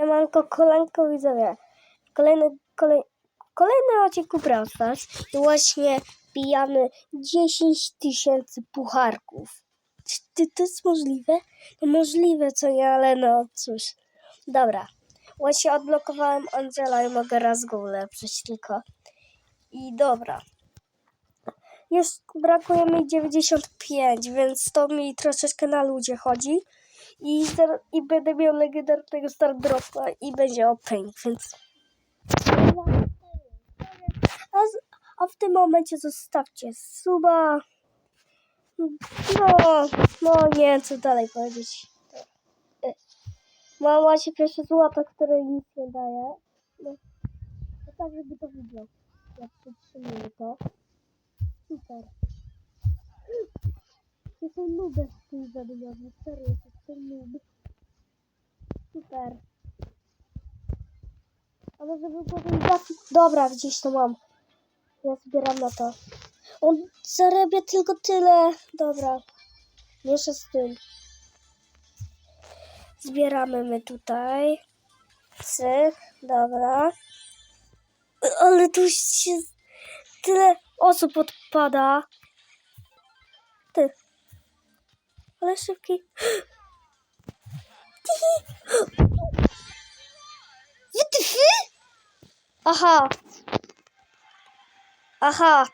Siemanko, kolanko widzowie. Kolejny, kolej, kolejny odcinku Brawl Stars. I właśnie pijamy 10 tysięcy pucharków. Czy ty, to jest możliwe? No możliwe, co nie, ale no cóż. Dobra. Właśnie odblokowałem Angela i mogę raz go ulepszyć tylko. I dobra. Jest, brakuje mi 95, więc to mi troszeczkę na ludzie chodzi. I, i będę miał legendarnego Star Dropa i będzie opening, więc... A, a w tym momencie zostawcie suba. No, no nie wiem co dalej powiedzieć. Mam właśnie pierwsze złoto, które nic nie daje. No, to tak żeby to wyglądało. Jak przytrzymuję to. Super. Są nuby w tym zadymiarzu. Serio, to są nuby. Super. A może by potem trafić? Dobra, gdzieś to mam. Ja zbieram na to. On zarabia tylko tyle. Dobra. Mieszę z tym. Zbieramy my tutaj. Cyk. Dobra. Ale tu się tyle osób odpada. Ty. Ale szybki. Wytyfy? Aha. Aha.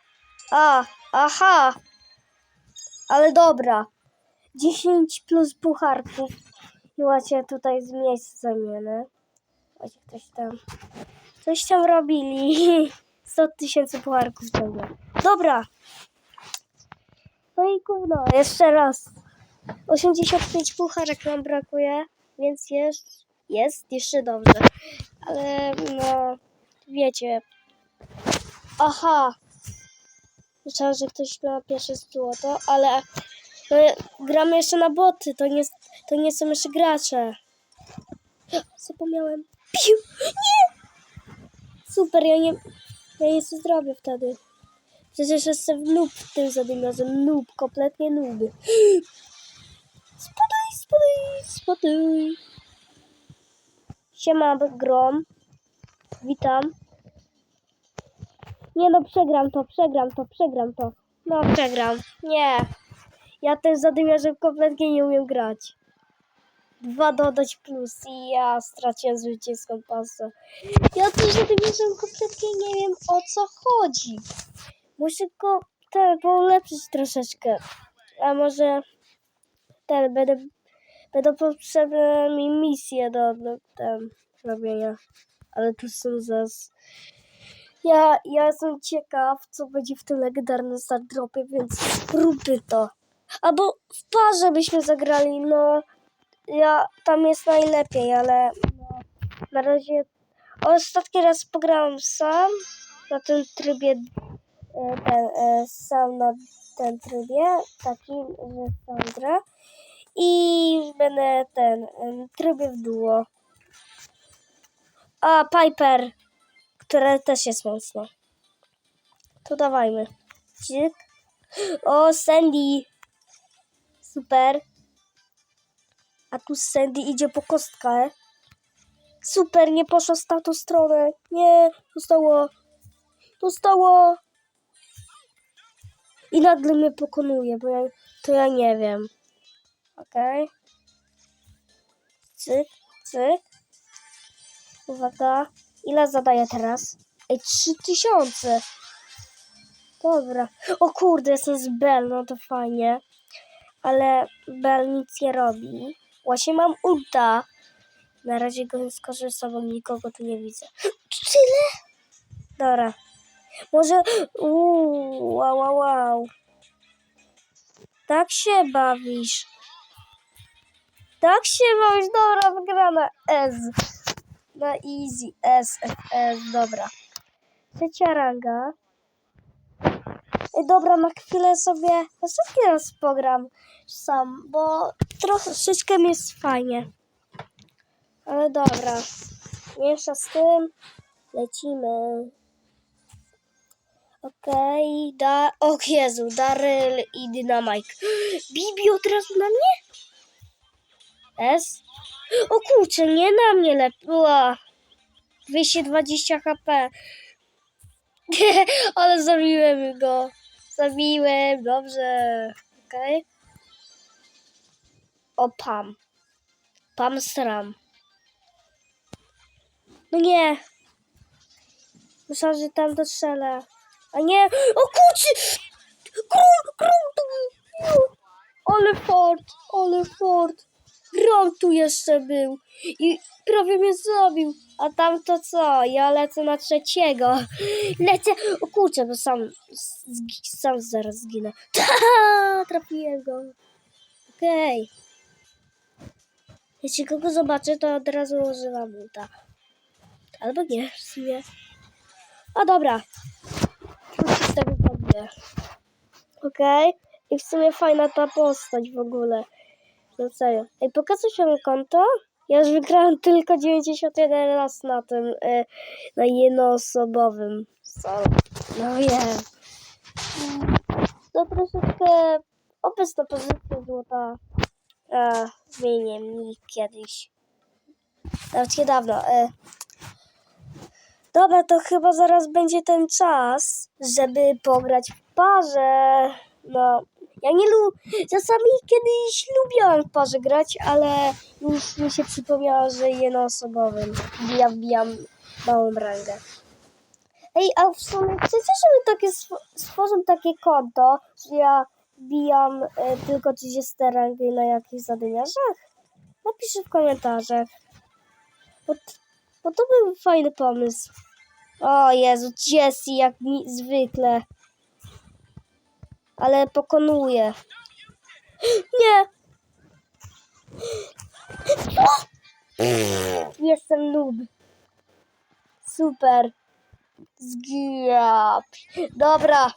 A, aha. Ale dobra. 10 plus pucharków. I macie tutaj z miejsc zamiany. Ktoś tam. Coś tam robili. 100 tysięcy pucharków ciągle. Dobra. No i gówno, jeszcze raz. 85 pucharek nam brakuje, więc jest, jest jeszcze dobrze. Ale no, wiecie. Aha. Myślałam, że ktoś ma pierwsze złoto, ale no, gramy jeszcze na boty, to nie, to nie są jeszcze gracze. Zapomniałem. Piu! Nie! Super, ja nie, ja nic nie zrobię wtedy. Przecież jestem noob w tym zadymiarzem. Noob, kompletnie noob. Spadaj, spadaj, spadaj. Siema, Grom. Witam. Nie no, przegram to, przegram to, przegram to. No, przegram. Nie. Ja tym zadymiarzem kompletnie nie umiem grać. Dwa dodać plus i ja straciłem zwycięską pasę. Ja tym zadymiarzem kompletnie nie wiem o co chodzi. Muszę go ten polepszyć troszeczkę. A może ten będę, będą potrzebne mi misje do, do ten, robienia. Ale tu są zas. Ja, ja jestem ciekaw, co będzie w tym legendarnym Star Dropie, więc spróbuj to. Albo w parze byśmy zagrali, no. Ja, tam jest najlepiej, ale no, na razie ostatni raz pograłam sam na tym trybie e, ten, e, sam na ten trybie, takim, że sam gra. I będę ten, trybie w duo. A, Piper, które też jest mocno. To dawajmy. Cyk. O, Sandy. Super. A tu Sandy idzie po kostkę. Super, nie poszło w tamtą stronę. Nie, zostało. Zostało. I nagle mnie pokonuje, bo ja, to ja nie wiem. Okej. Cyk, cyk. Uwaga. Ile zadaję teraz? Ej, trzy tysiące. Dobra. O kurde, jestem z Bell, no to fajnie. Ale Bell nic nie robi. Właśnie mam ulta. Na razie go nie skorzystam, bo nikogo tu nie widzę. Tyle? Dobra. Może... Uuu, wow, wow, wow. Tak się bawisz. Tak się bawisz. Dobra, wygrana. S. Na easy. S, F, S. Dobra. Trzecia ranga. Dobra, na chwilę sobie ostatni raz pogram sam, bo troszeczkę jest fajnie. Ale dobra. Mniejsza z tym. Lecimy. Okej, da... O Jezu, Daryl i Dynamite. Bibi od razu na mnie? S. O kurczę, nie na mnie lepiła. 220 HP. Ale zabiłem go. Zabiłem, dobrze. Okej. O, Pam. Pam Stram. No nie. Myślałam, że tam dostrzelę. A nie. O kurczę! Król, król. Ale fort, ale fort. Grom tu jeszcze był. I prawie mnie zabił. A tam to co? Ja lecę na trzeciego. Lecę. O kurczę, bo sam, zgi- sam zaraz zginę. Ta, trafiłem go. Okej. Jeśli kogo zobaczę, to od razu używam buta. Albo nie, w sumie. A dobra. Z tego. Okej. I w sumie fajna ta postać w ogóle. No serio. Ej, pokazuj się mi konto? Ja już wygrałem tylko 91 raz na tym, y, na jednoosobowym. Co? No wiem. To troszeczkę obecna pozycja złota. A, zmienię mi kiedyś. Nawet niedawno. E. Dobra, to chyba zaraz będzie ten czas, żeby pograć w parze. No, ja nie lubię. Czasami kiedyś lubiłam w parze grać, ale już mi się przypomniało, że jednoosobowym. Ja wbijam małą rangę. Ej, a w sumie chcecie, żeby takie stworzą takie konto, że ja wbijam e, tylko 30 rangi na jakichś zadymiarzach? Napiszę w komentarzach. Bo, bo to był fajny pomysł. O Jezu, Jessie jak mi zwykle. Ale pokonuje. Nie! Jestem noob. Super. Zgiap. Dobra.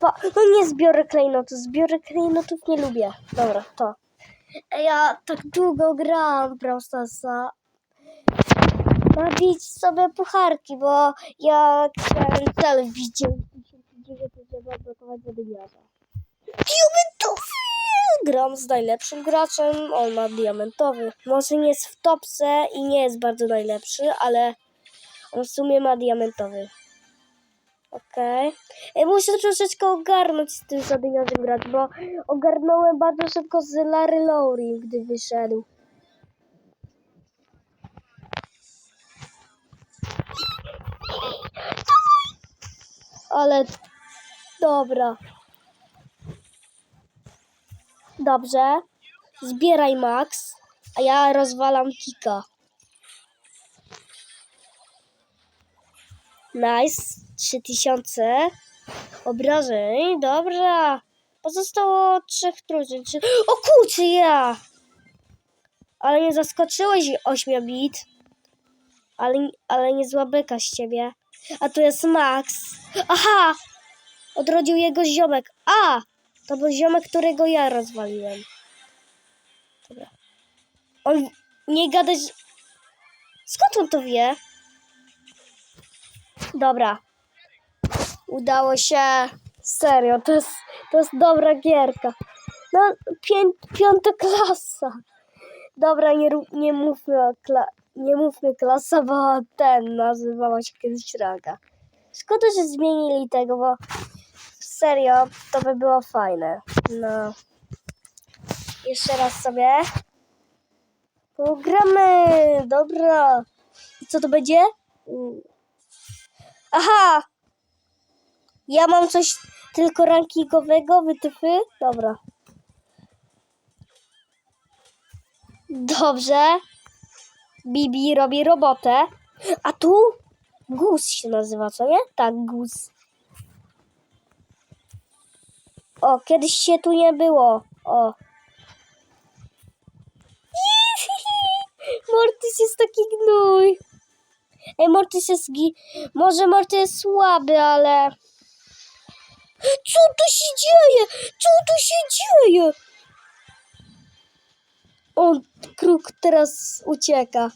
Pa no nie zbiorę klejnotów. Zbiorę klejnotów nie lubię. Dobra, to. Ja tak długo grałam Starsa. Nabić sobie pucharki, bo ja chciałem cel wbić 99, żeby odblokować zadymiarza. Gram z najlepszym graczem, on ma diamentowy. Może nie jest w topce i nie jest bardzo najlepszy, ale on w sumie ma diamentowy. Okej. Okay. Muszę troszeczkę ogarnąć z tym zadymiarzem grać, bo ogarnąłem bardzo szybko z Larry Lowry, gdy wyszedł. Ale dobra. Dobrze. Zbieraj Max, a ja rozwalam Kika. Nice. 3000 obrażeń. Dobra. Pozostało trzech. Trzy... O kurczę, ja! Ale nie zaskoczyłeś ośmiobit. Ale, ale nie zła beka z ciebie. A tu jest Max. Aha! Odrodził jego ziomek. A! To był ziomek, którego ja rozwaliłem. Dobra. On nie gadać. Skąd on to wie? Dobra. Udało się. Serio, to jest, to jest dobra gierka. No, pię, piąta klasa. Dobra, nie, nie mówmy o kla, nie mówmy klasa, bo ten nazywała się kiedyś ranga. Szkoda, że zmienili tego, bo serio, to by było fajne. No. Jeszcze raz sobie. Pogramy. Dobra. I co to będzie? Mm. Aha! Ja mam coś tylko rankingowego, wytyfy? Dobra. Dobrze. Bibi robi robotę. A tu? Gus się nazywa, co nie? Tak, gus. O, kiedyś się tu nie było. O. Mortis jest taki gnój. Ej, Mortis jest gi... Może Mortis jest słaby, ale... Co tu się dzieje? Co tu się dzieje? O, kruk teraz ucieka.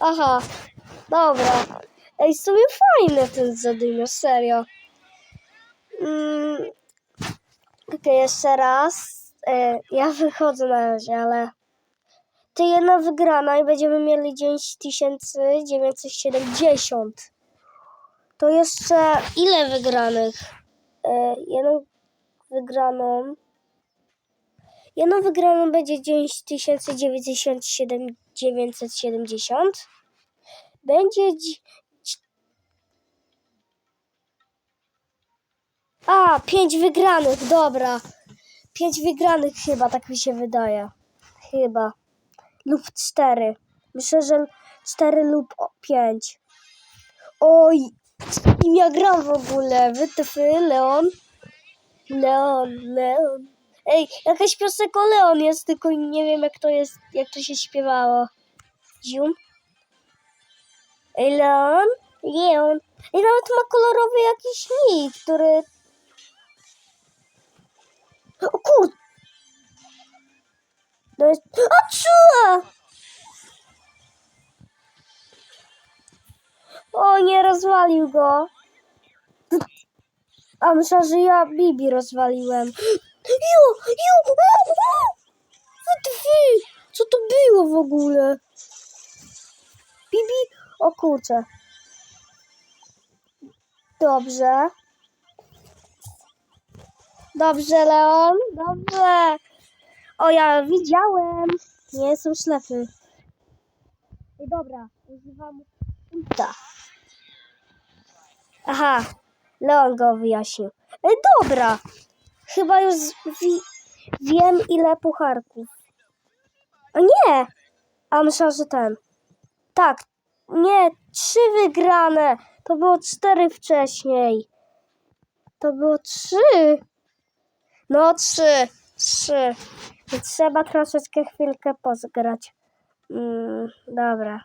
Aha, dobra. Ej, w sumie fajny ten zadymio, serio. Mm. Okej, jeszcze raz. e, ja wychodzę na razie, ale to jedna wygrana i będziemy mieli 9970. To jeszcze ile wygranych? E, jedną wygraną. Jedną wygraną będzie 9970. Będzie. dzi- A, pięć wygranych, dobra. Pięć wygranych chyba, tak mi się wydaje. Chyba. Lub cztery. Myślę, że cztery lub pięć. Oj, kim ja gram w ogóle? WTF, Leon? Leon, Leon. Ej, jakaś piosenka Leon jest, tylko nie wiem jak to jest, jak to się śpiewało. Zium? Ej, Leon? Leon. I nawet ma kolorowy jakiś nick, który... O kur... To jest... O, czuła! O, nie rozwalił go. A myślę, że ja Bibi rozwaliłem. Jo, jo, Wytwy! Co to było w ogóle? Bibi? O kurczę. Dobrze. Dobrze, Leon. Dobrze. O, ja widziałem. Nie jestem ślepy. Ej, dobra. Używam ulta. Aha. Leon go wyjaśnił. Ej, dobra. Chyba już wi- wiem ile pucharków. A nie! A myślałam, że ten. Tak. Nie, trzy wygrane. To było cztery wcześniej. To było trzy. No trzy. Trzy. Trzeba troszeczkę chwilkę pozgrać. Mm, dobra.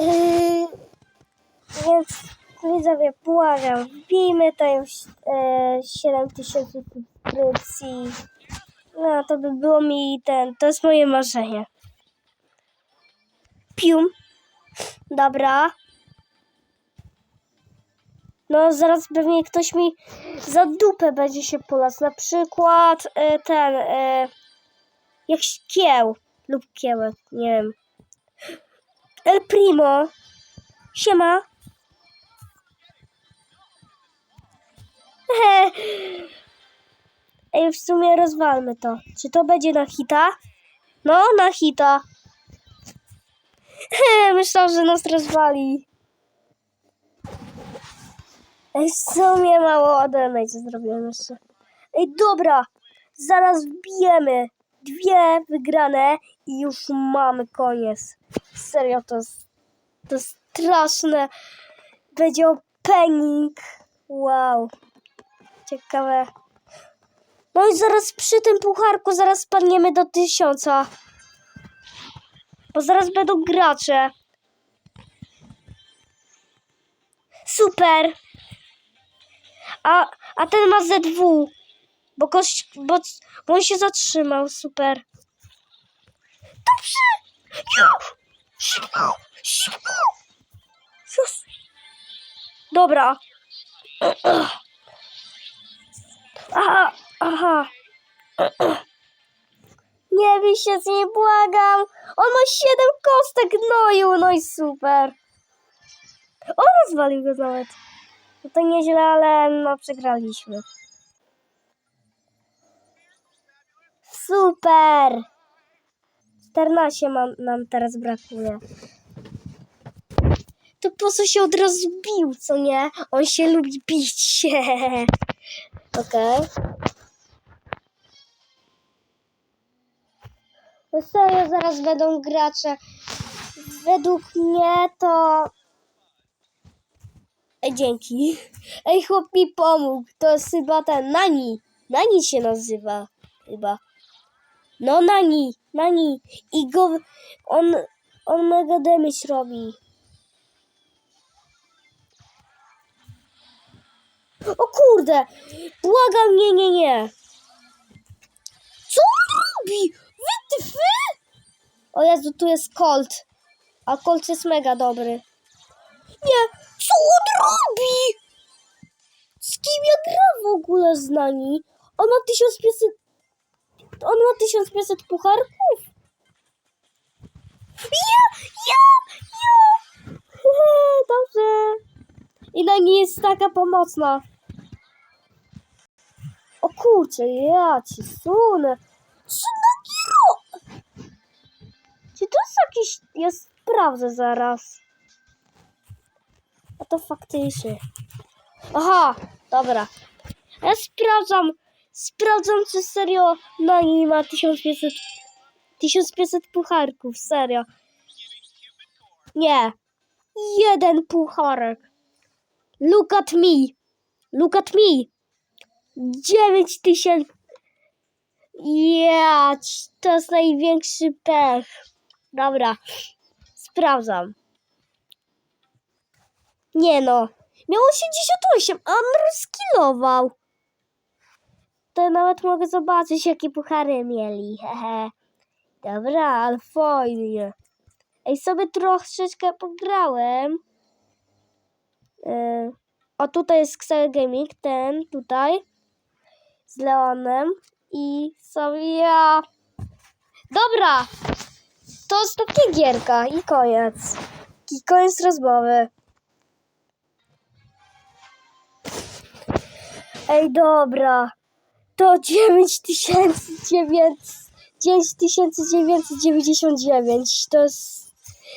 Yy, więc widzowie, błagam, wbijmy to już e, 7000 subskrypcji. No, to by było mi ten, to jest moje marzenie. Pium. Dobra. No, zaraz pewnie ktoś mi za dupę będzie się polas. Na przykład e, ten, e, jakiś kieł lub kiełek, nie wiem. El Primo. Siema. Ej, w sumie rozwalmy to. Czy to będzie na hita? No, na hita. He, myślał, że nas rozwali. Ej, w sumie mało damage zrobiłem jeszcze. Ej, dobra. Zaraz wbijemy. Dwie wygrane i już mamy koniec. Serio, to jest, to jest straszne. Będzie opening. Wow. Ciekawe. No i zaraz przy tym pucharku zaraz spadniemy do tysiąca. Bo zaraz będą gracze. Super. A, a ten ma ZW. Bo, koś, bo, bo on się zatrzymał. Super. Dobrze. Jo. Szybko. Szybko. Dobra. Aha, aha. Nie bij się z niej, błagam. On ma siedem kostek gnoju, no i super. O, rozwalił go nawet. No to nieźle, ale no przegraliśmy. Super. 14 mam, nam teraz brakuje. To po co się od razu bił, co nie? On się lubi bić. Okej. No serio, zaraz będą gracze. Według mnie to... Ej, dzięki. Ej, chłop mi pomógł. To jest chyba ten Nani. Nani się nazywa. Chyba. No, Nani. Nani. I go... On... On mega damage robi. O kurde! Błagam, nie, nie, nie. Co on robi? Wytyfy? O Jezu, tu jest Colt. A Colt jest mega dobry. Nie, co on robi? Z kim ja gram w ogóle z nami? On ma 1500... On ma 1500 pucharków? Ja! Ja! Ja! Dobrze. I na nie jest taka pomocna. O kurczę, ja ci sunę. Co na? Czy to jest jakiś... Ja sprawdzę zaraz. A to faktycznie. Aha, dobra. Ja sprawdzam, sprawdzam, czy serio na niej ma 1500, 1500 pucharków, serio. Nie. Jeden pucharek. Look at me. Look at me. 9000. Ja, to jest największy pech. Dobra, sprawdzam. Nie no, miał 88, a on rozkilował. To nawet mogę zobaczyć, jakie puchary mieli. Hehe. Dobra, ale fajnie. Ej, sobie troszeczkę pograłem. Yy, o, tutaj jest Xel Gaming, ten tutaj. Z Leonem. I sobie ja. Dobra! To ostatnia gierka i koniec. I koniec rozmowy. Ej, dobra. To 9999. To jest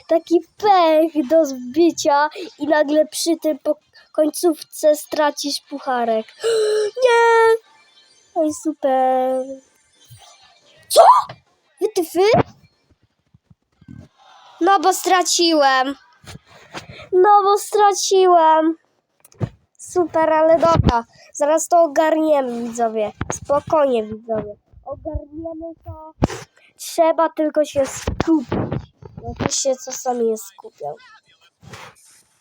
taki pech do zbicia i nagle przy tym po końcówce stracisz pucharek. Nie! Oj, super. Co? Wytyfy? No bo straciłem. No bo straciłem. Super, ale dobra. Zaraz to ogarniemy, widzowie. Spokojnie, widzowie. Ogarniemy to. Trzeba tylko się skupić. No się czasami nie skupiam.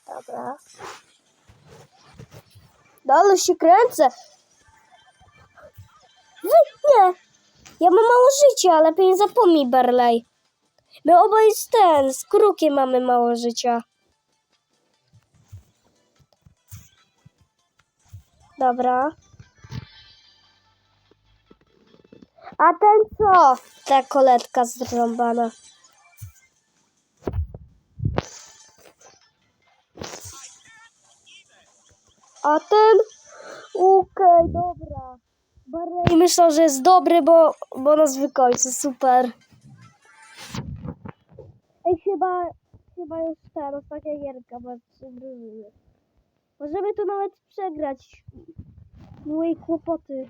Dobra. Dalej się kręcę. Wy, nie. Ja mam mało życia, ale lepiej nie zapomnij, Barley. My obaj z ten, z krukiem mamy mało życia. Dobra. A ten co? Ta koletka zrąbana. A ten? Okej, dobra. Barley myślał, że jest dobry, bo, bo nas wykończy. Super. Ej, chyba, chyba już ten, ostatnia gierka, bo trzy drużyny. Możemy tu nawet przegrać. Moje kłopoty.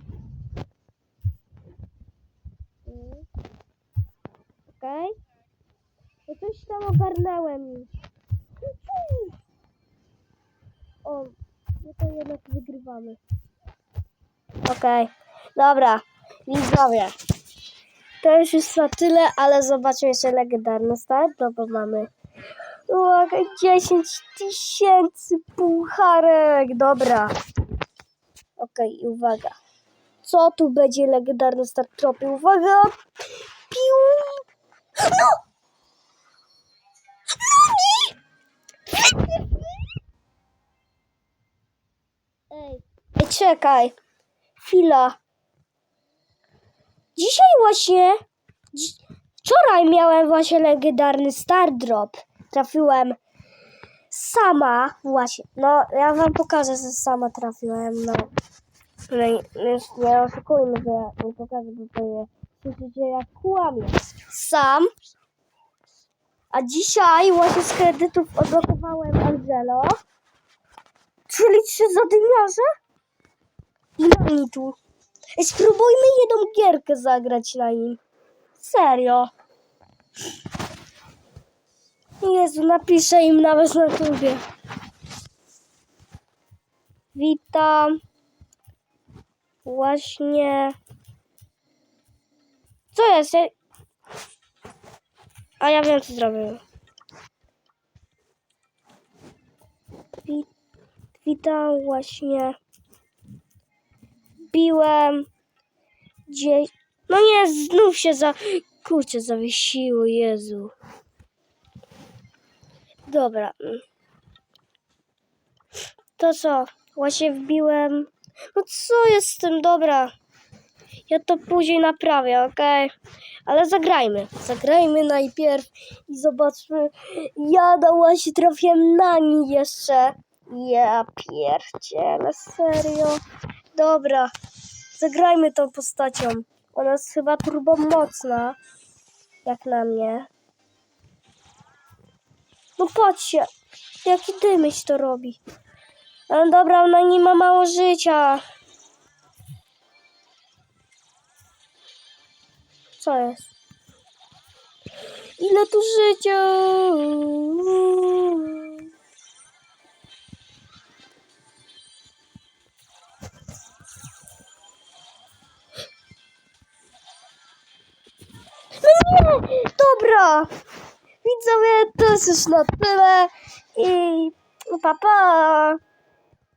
Okej. Ja coś tam ogarnęłem już. O, no to jednak wygrywamy. Okej, dobra. Widzowie. To już jest na tyle, ale zobaczmy jeszcze legendarny start, no bo mamy Uwaga, 10 tysięcy pucharek. Dobra. Okej, uwaga. Co tu będzie legendarny start tropy? Uwaga. Piu. No! Nogi! Ej, ej, czekaj. Chwila. Dzisiaj właśnie... dzi- Wczoraj miałem właśnie legendarny Star Drop. Trafiłem sama właśnie. No, ja wam pokażę, że sama trafiłem. No, no już nie oszukujmy, że ja nie pokażę, bo to jest słyszycie jak kłamie. Sam. A dzisiaj właśnie z kredytów odblokowałem Angelo. Czyli trzy zadymiarze? I na tu. Spróbujmy jedną gierkę zagrać na nim. Serio. Jezu, napiszę im nawet na tubie. Witam. Właśnie. Co jest? A ja wiem, co zrobię. Wi- Witam właśnie. Biłem. Gdzie... No nie, znów się za... Kurczę, zawiesiło, Jezu. Dobra. To co? Właśnie wbiłem. No co jest z tym? Dobra. Ja to później naprawię, okej? Ale zagrajmy. Zagrajmy najpierw i zobaczmy. Ja na właśnie trafiłem na niej jeszcze. Ja pierdzielę, serio. Dobra, zagrajmy tą postacią. Ona jest chyba turbo mocna. Jak na mnie. No patrzcie, jaki dymyś to robi. No dobra, ona nie ma mało życia. Co jest? Ile tu życia? No nie! Dobra! Widzowie, to jest już na tyle i pa pa!